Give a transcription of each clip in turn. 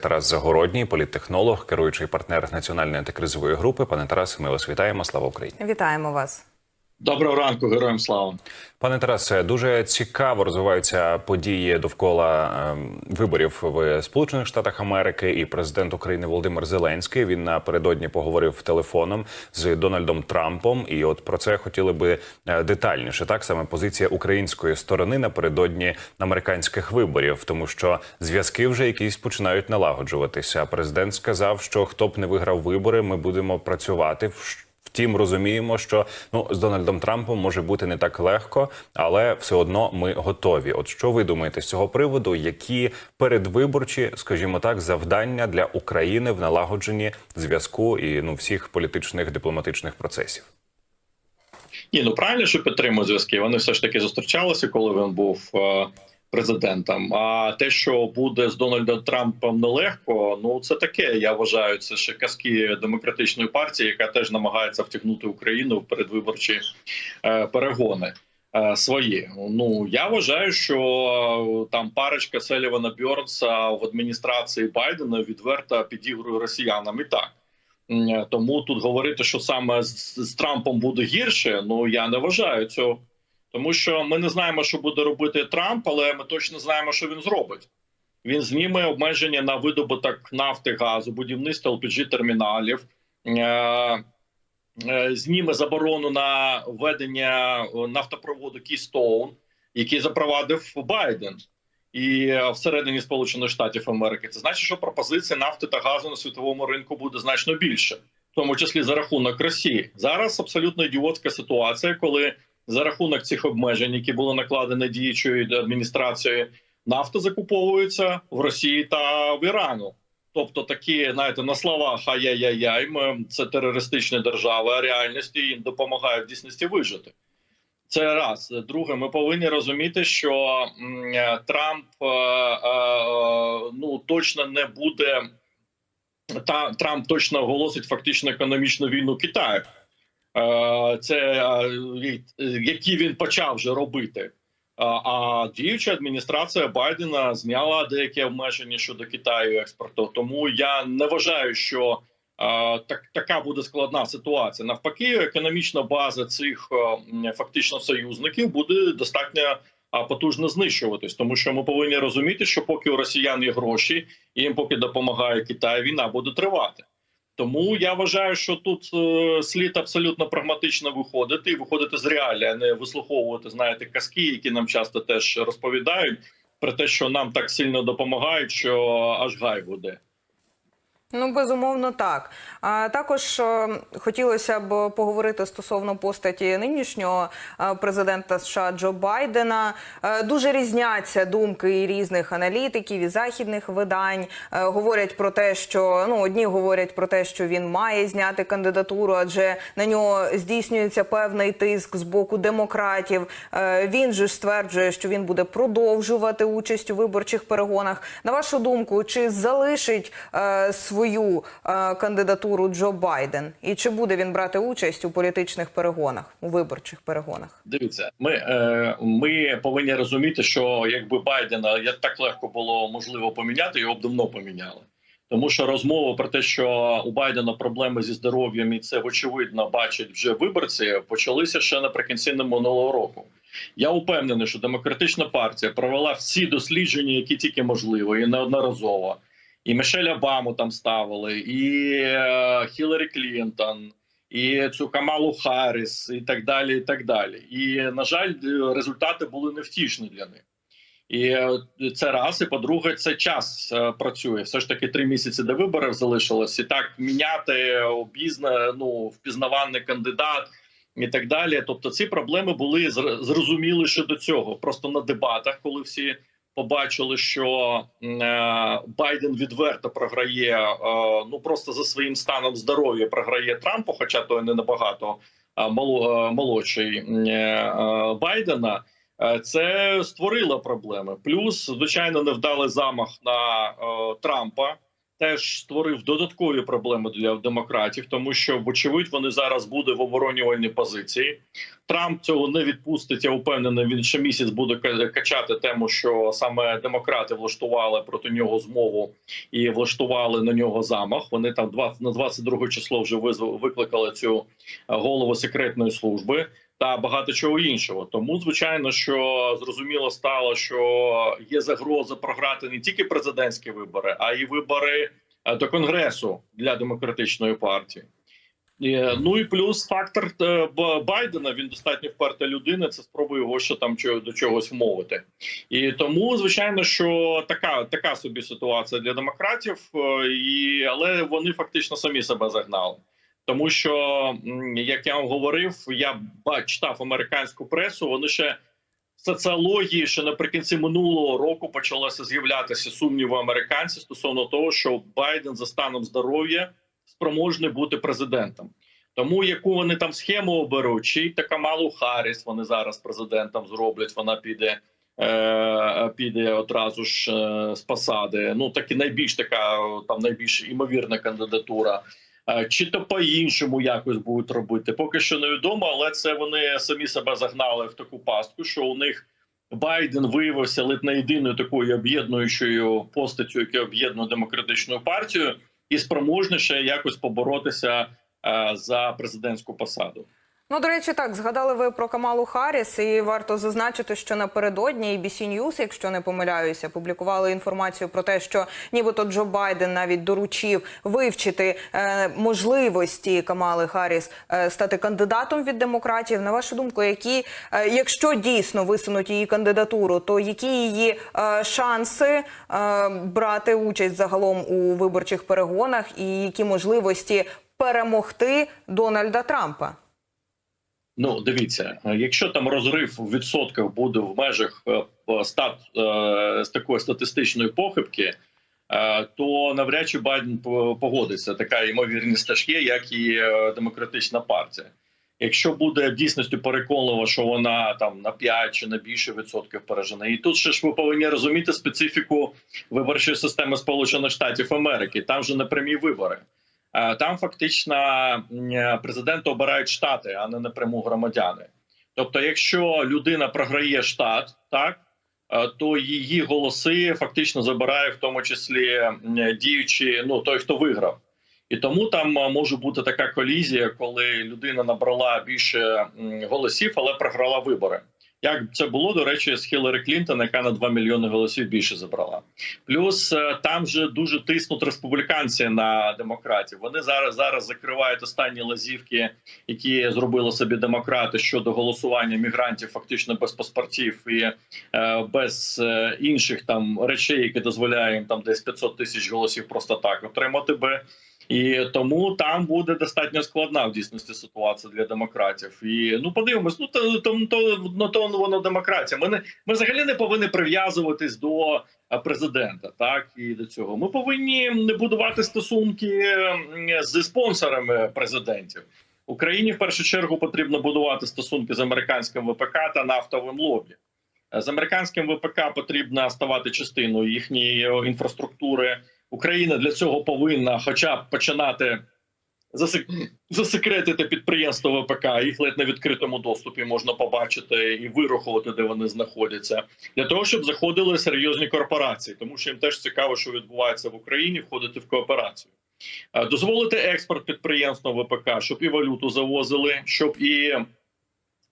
Тарас Загородній, політтехнолог, керуючий партнер національної антикризової групи. Пане Тарасе, ми вас вітаємо. Слава Україні! Вітаємо вас. Доброго ранку, героям слава. Пане Тарасе, дуже цікаво розвиваються події довкола ем, виборів в Сполучених Штатах Америки. І президент України Володимир Зеленський він напередодні поговорив телефоном з Дональдом Трампом. І от про це хотіли би е, детальніше. Так саме позиція української сторони напередодні американських виборів, тому що зв'язки вже якісь починають налагоджуватися. Президент сказав, що хто б не виграв вибори, ми будемо працювати в. Втім, розуміємо, що ну з Дональдом Трампом може бути не так легко, але все одно ми готові. От що ви думаєте з цього приводу? Які передвиборчі, скажімо так, завдання для України в налагодженні зв'язку і ну всіх політичних дипломатичних процесів? Ні, ну правильно, що підтримують зв'язки. Вони все ж таки зустрічалися, коли він був е президентом. А те, що буде з Дональдом Трампом нелегко, ну це таке. Я вважаю, це ще казки демократичної партії, яка теж намагається втягнути Україну в передвиборчі е перегони. е, Свої ну я вважаю, що там парочка Селівана Бьорнса в адміністрації Байдена відверто підігрує росіянам і так. Тому тут говорити, що саме з, з Трампом буде гірше, ну я не вважаю цього. Тому що ми не знаємо, що буде робити Трамп, але ми точно знаємо, що він зробить. Він зніме обмеження на видобуток нафти, газу, будівництво lpg терміналів, е, е, зніме заборону на введення нафтопроводу Keystone, який запровадив Байден. І е, всередині Сполучених Штатів Америки це значить, що пропозиція нафти та газу на світовому ринку буде значно більше, в тому числі за рахунок Росії. Зараз абсолютно ідіотська ситуація, коли за рахунок цих обмежень, які були накладені діючою адміністрацією, нафта закуповується в Росії та в Ірану. Тобто такі, знаєте, на словах ай-яй-яй, це терористичні держави, а реальності їм допомагають в дійсності вижити. Це раз. Друге, ми повинні розуміти, що Трамп е, е, ну точно не буде. Та Трамп точно оголосить фактично економічну війну Китаю. Е, Це е, які він почав вже робити. А, діюча адміністрація Байдена зняла деякі обмеження щодо Китаю експорту. Тому я не вважаю, що так така буде складна ситуація. Навпаки, економічна база цих фактично союзників буде достатньо потужно знищуватись, тому що ми повинні розуміти, що поки у росіян є гроші, і їм поки допомагає Китай, війна буде тривати. Тому я вважаю, що тут е, слід абсолютно прагматично виходити і виходити з реалії, а не вислуховувати, знаєте, казки, які нам часто теж розповідають про те, що нам так сильно допомагають, що аж гай буде. Ну, безумовно, так. А також е, хотілося б поговорити стосовно постаті нинішнього е, президента США Джо Байдена. Е, дуже різняться думки і різних аналітиків і західних видань. Говорять про те, що ну одні говорять про те, що він має зняти кандидатуру, адже на нього здійснюється певний тиск з боку демократів. Він же стверджує, що він буде продовжувати участь у виборчих перегонах. На вашу думку, чи залишить е, свою е, кандидатуру Джо Байден, і чи буде він брати участь у політичних перегонах, у виборчих перегонах? Дивіться, ми, е, ми повинні розуміти, що якби Байдена як так легко було можливо поміняти, його б давно поміняли. Тому що розмова про те, що у Байдена проблеми зі здоров'ям, і це очевидно бачать вже виборці, почалися ще наприкінці минулого року. Я упевнений, що демократична партія провела всі дослідження, які тільки можливо, і неодноразово. І Мішель Обаму там ставили, і е, Хіларі Клінтон, і цю Камалу Харріс, і так далі. І так далі. І на жаль, е, результати були невтішні для них. І е, це раз, і по-друге, це час працює. Все ж таки три місяці до виборів залишилось, і так міняти обізна, ну впізнаваний кандидат і так далі. Тобто, ці проблеми були зр- зрозуміли ще до цього. Просто на дебатах, коли всі побачили, що е, Байден відверто програє, е, ну просто за своїм станом здоров'я програє Трампу, хоча той не набагато е, молодший Байдена. Це створило проблеми. Плюс, звичайно, невдалий замах на Трампа теж створив додаткові проблеми для демократів, тому що, вочевидь, вони зараз будуть в оборонювальній позиції. Трамп цього не відпустить. Я впевнений, він ще місяць буде качати тему, що саме демократи влаштували проти нього змову і влаштували на нього замах. Вони там 20, на 22 число вже викликали цю е, голову секретної служби та багато чого іншого. Тому, звичайно, що зрозуміло стало, що є загроза програти не тільки президентські вибори, а й вибори е, до конгресу для демократичної партії. Е, Ну і плюс фактор е, Байдена. Він достатньо вперта людина. Це спробує його ще там до чогось вмовити. І тому, звичайно, що така така собі ситуація для демократів, і але вони фактично самі себе загнали. Тому що, як я вам говорив, я читав американську пресу. Вони ще в соціології, що наприкінці минулого року почалося з'являтися сумніви американців стосовно того, що Байден за станом здоров'я спроможний бути президентом. Тому яку вони там схему оберуть, чи та Камалу Харріс вони зараз президентом зроблять, вона піде. е, Піде одразу ж е, з посади. Ну так і найбільш така там найбільш імовірна кандидатура. Е, Чи то по-іншому якось будуть робити, поки що невідомо, але це вони самі себе загнали в таку пастку, що у них Байден виявився ледь не єдиною такою об'єднуючою постаттю, яка об'єднує демократичну партію, і спроможніше якось поборотися е, за президентську посаду. Ну, до речі, так згадали ви про Камалу Харріс, і варто зазначити, що напередодні ABC News, якщо не помиляюся, публікували інформацію про те, що нібито Джо Байден навіть доручив вивчити е, можливості Камали Харріс е, стати кандидатом від демократів. На вашу думку, які, е, якщо дійсно висунуть її кандидатуру, то які її е, шанси е, брати участь загалом у виборчих перегонах, і які можливості перемогти Дональда Трампа? Ну, дивіться, якщо там розрив в відсотках буде в межах е, стат е, з такої статистичної похибки, е, то навряд чи Байден по- погодиться. Така ймовірність теж є, як і демократична партія. Якщо буде в дійсності переконливо, що вона там на 5 чи на більше відсотків пережене, і тут ще ж ви повинні розуміти специфіку виборчої системи Сполучених Штатів Америки. Там же не прямі вибори. Е, Там фактично м, президента обирають штати, а не напряму громадяни. Тобто, якщо людина програє штат, так е, то її голоси фактично забирає в тому числі діючі, ну той, хто виграв. І тому там е, може бути така колізія, коли людина набрала більше голосів, але програла вибори. Як це було до речі, з Хіларі Клінтон, яка на 2 мільйони голосів більше забрала. Плюс е, там же дуже тиснуть республіканці на демократів. Вони зараз зараз закривають останні лазівки, які зробили собі демократи щодо голосування мігрантів, фактично без паспортів і е, без е, інших там речей, які дозволяють їм там десь 500 тисяч голосів просто так отримати би. І тому там буде достатньо складна в дійсності ситуація для демократів. І ну подивимось, ну то то, то, ну, то воно демократія. Ми не ми взагалі не повинні прив'язуватись до президента. Так і до цього ми повинні не будувати стосунки зі спонсорами президентів. Україні в першу чергу потрібно будувати стосунки з американським ВПК та нафтовим лобі. З американським ВПК потрібно ставати частиною їхньої інфраструктури. Україна для цього повинна, хоча б починати засек... засекретити підприємства ВПК. Їх ледь на відкритому доступі можна побачити і вирахувати, де вони знаходяться, для того, щоб заходили серйозні корпорації, тому що їм теж цікаво, що відбувається в Україні, входити в кооперацію. Дозволити експорт підприємства ВПК, щоб і валюту завозили, щоб і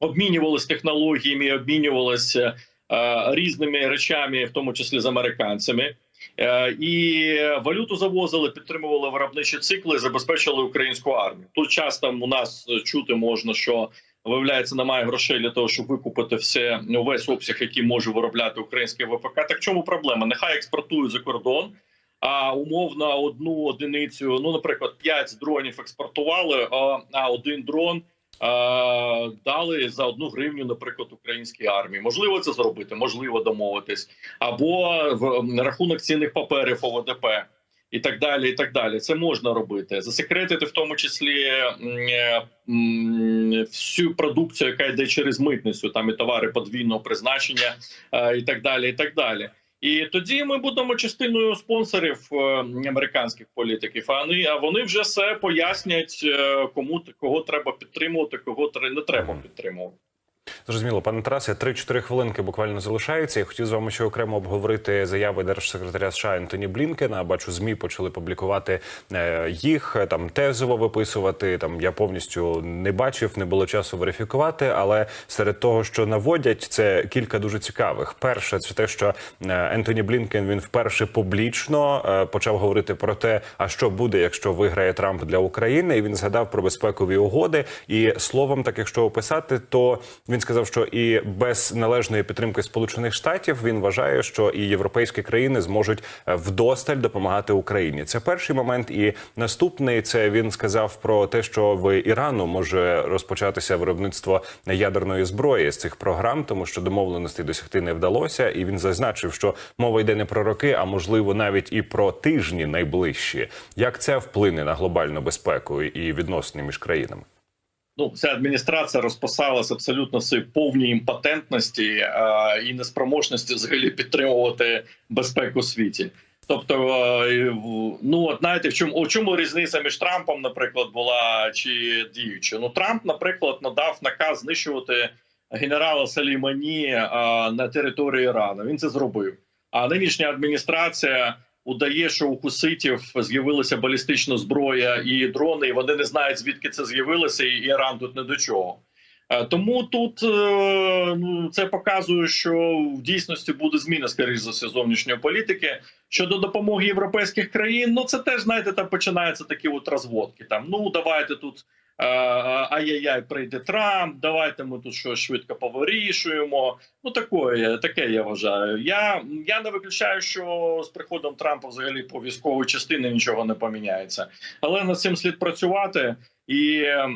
обмінювалися технологіями, обмінювалися е, різними речами, в тому числі з американцями. Е, І валюту завозили, підтримували виробничі цикли, забезпечили українську армію. Тут часто у нас чути можна, що виявляється, немає грошей для того, щоб викупити все весь обсяг, який може виробляти українське ВПК. Так чому проблема? Нехай експортують за кордон. А умовно одну одиницю, ну наприклад, 5 дронів експортували, а, один дрон дали за одну гривню, наприклад, українській армії. Можливо, це зробити, можливо, домовитись, або в рахунок цінних паперів ОВДП і так далі. І так далі. Це можна робити. Засекретити в тому числі е, всю продукцію, яка йде через митницю, там і товари подвійного призначення, е, і так далі. І так далі. І тоді ми будемо частиною спонсорів е, американських політиків. А вони, а вони вже все пояснять, е, кому кого треба підтримувати, кого не треба підтримувати. Зрозуміло, пане Тарасе, 3-4 хвилинки буквально залишається. Я хотів з вами ще окремо обговорити заяви держсекретаря США Ентоні Блінкена. Бачу, змі почали публікувати е, їх там тезово виписувати. Там я повністю не бачив, не було часу верифікувати. Але серед того, що наводять, це кілька дуже цікавих. Перше, це те, що е, Ентоні Блінкен він вперше публічно е, почав говорити про те, а що буде, якщо виграє Трамп для України. І він згадав про безпекові угоди. І словом, так якщо описати, то він сказав, що і без належної підтримки Сполучених Штатів він вважає, що і європейські країни зможуть е, вдосталь допомагати Україні. Це перший момент. І наступний це він сказав про те, що в Ірану може розпочатися виробництво ядерної зброї з цих програм, тому що домовленостей досягти не вдалося. І він зазначив, що мова йде не про роки, а можливо навіть і про тижні найближчі. Як це вплине на глобальну безпеку і відносини між країнами? Ну, ця адміністрація розписалась абсолютно в повній імпотентності е, і неспроможності взагалі підтримувати безпеку світі. Тобто, е, ну от знаєте, в чому у чому різниця між Трампом, наприклад, була чи діючи? Ну Трамп, наприклад, надав наказ знищувати генерала Салімані е, на території Ірану. Він це зробив. А нинішня адміністрація удає, що у хуситів з'явилася балістична зброя і дрони, і вони не знають звідки це з'явилося, і Іран тут не до чого. Е, Тому тут е, ну, це показує, що в дійсності буде зміна, скоріш за все, зовнішньої політики. Щодо допомоги європейських країн, ну це теж знаєте, там починаються такі от розводки. Там ну давайте тут ай-яй-яй, прийде Трамп, давайте ми тут щось швидко повирішуємо. Ну таке, таке я вважаю. Я, я не виключаю, що з приходом Трампа взагалі по військовій частині нічого не поміняється, але над цим слід працювати. І е,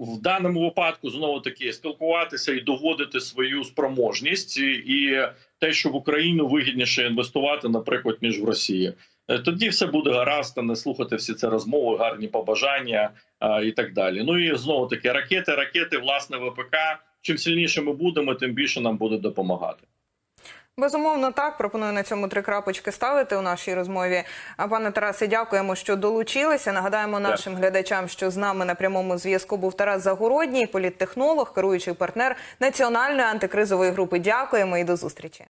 в даному випадку знову таки спілкуватися і доводити свою спроможність, і те, що в Україну вигідніше інвестувати, наприклад, ніж в Росії. Е, Тоді все буде гаразд, не слухати всі ці розмови, гарні побажання а, і так далі. Ну і знову таки ракети, ракети, власне, ВПК. Чим сильніше ми будемо, тим більше нам буде допомагати. Безумовно, так пропоную на цьому три крапочки ставити у нашій розмові. А пане Тарасе, дякуємо, що долучилися. Нагадаємо нашим глядачам, що з нами на прямому зв'язку був Тарас Загородній, політтехнолог, керуючий партнер національної антикризової групи. Дякуємо і до зустрічі.